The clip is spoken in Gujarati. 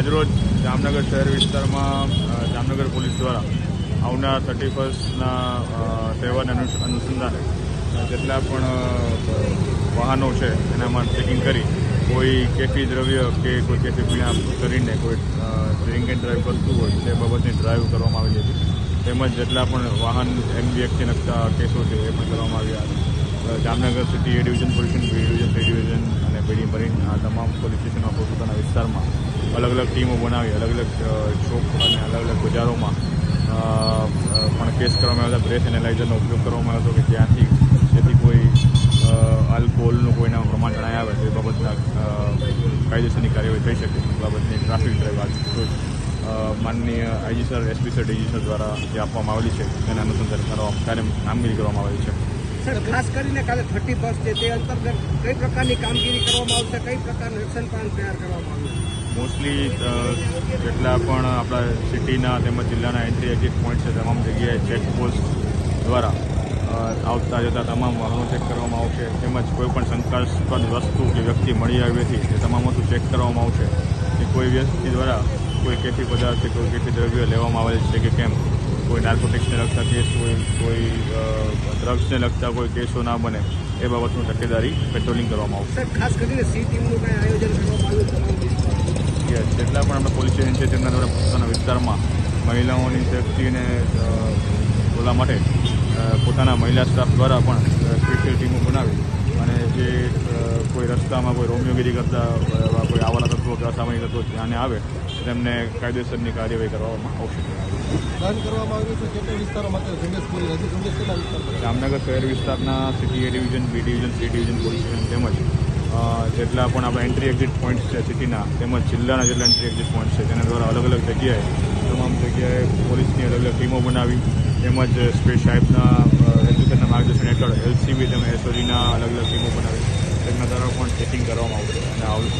આજરોજ જામનગર શહેર વિસ્તારમાં જામનગર પોલીસ દ્વારા આવનાર થર્ટી ફર્સ્ટના તહેવારને અનુ- અનુસંધાને જેટલા પણ વાહનો છે, એનામાં ચેકિંગ કરી, કોઈ કેફી દ્રવ્ય કે કોઈ કેફી પીણા કરીને કોઈ ડ્રિંક એન્ડ ડ્રાઈવ કરતું હોય, તે બાબતની ડ્રાઈવ કરવામાં આવી હતી. તેમજ જેટલા પણ વાહન એમબીએફથી લગતા કેસો છે, એ પણ કરવામાં આવ્યા Jamnagar city A division, police B division C division અને બીડી મરીન આ તમામ પોલીસ સ્ટેશનો પોતપોતાના વિસ્તારમાં અલગ અલગ ટીમો બનાવી અલગ અલગ ચોક અને અલગ અલગ બજારોમાં પણ કેસ કરવામાં હતા. બ્રેથ એનાલાઇઝરનો ઉપયોગ કરવામાં આવ્યો હતો કે ત્યાંથી જેથી કોઈ આલ્કોહોલનું કોઈના પ્રમાણ જણાય આવે તો એ બાબતના કાયદેસરની કાર્યવાહી થઈ શકે. એ બાબતની ટ્રાફિક ડ્રાઈવ આજ રોજ અ, માનનીય IG sir SP sir DG sir દ્વારા જે આપવામાં આવેલી છે તેના અનુસંધાન કરવા કાર્ય કામગીરી કરવામાં આવેલી છે. સર ખાસ કરીને કાલે થર્ટી ફર્સ્ટ છે, તે અંતર્ગત કઈ પ્રકારની કામગીરી કરવામાં આવશે, કઈ પ્રકારનું એક્શન પ્લાન તૈયાર કરવામાં આવશે? મોસ્ટલી જેટલા પણ આપણા સિટીના તેમજ જિલ્લાના એન્ટ્રી એક્ઝિટ પોઈન્ટ છે, તમામ જગ્યાએ ચેકપોસ્ટ દ્વારા આવતા જતા તમામ વાહનો ચેક કરવામાં આવશે, તેમજ કોઈ પણ શંકાસ્પદ વસ્તુ કે વ્યક્તિ મળી આવેથી તે તમામ વસ્તુ ચેક કરવામાં આવશે. કે કોઈ વ્યક્તિ દ્વારા કોઈ કેફી પદાર્થ કે કોઈ કેફી દ્રવ્ય લેવામાં આવેલ છે કે કેમ? કોઈ નાર્કોટિક્સને લગતા કેસ હોય કોઈ ડ્રગ્સને લગતા કોઈ કેસો ના બને એ બાબતનું તકેદારી પેટ્રોલિંગ કરવામાં આવશે. ખાસ કરીને સી ટીમનું કઈ આયોજન કરવામાં આવ્યું તમામ વિસ્તારમાં યસ જેટલા પણ આપણા પોલીસ સ્ટેશન છે તેમના દ્વારા પોતાના વિસ્તારમાં મહિલાઓની સેફટીને ઓલા માટે પોતાના મહિલા સ્ટાફ દ્વારા પણ સ્પેશિયલ ટીમો બનાવી અને જે કોઈ રસ્તામાં કોઈ રોમિયોગીરી કરતા કોઈ તત્વો કે અસામાન્ય તત્વો ધ્યાને આવે તેમને કાયદેસરની કાર્યવાહી કરવામાં આવશે. જામનગર શહેર વિસ્તારના city A division B division C division police station તેમજ જેટલા પણ આપણા એન્ટ્રી એક્ઝિટ પોઈન્ટ્સ છે સિટીના તેમજ જિલ્લાના જેટલા એન્ટ્રી એક્ઝિટ પોઈન્ટ છે તેના દ્વારા અલગ અલગ જગ્યાએ તમામ જગ્યાએ પોલીસની અલગ અલગ ટીમો બનાવી તેમજ સ્પેસ સાહેબના એજ્યુકેશનના માર્ગદર્શન હેઠળ એલસીબી તેમજ એસઓજીના અલગ અલગ ટીમો બનાવી તેમના દ્વારા પણ ચેકિંગ કરવામાં આવશે અને આવશે.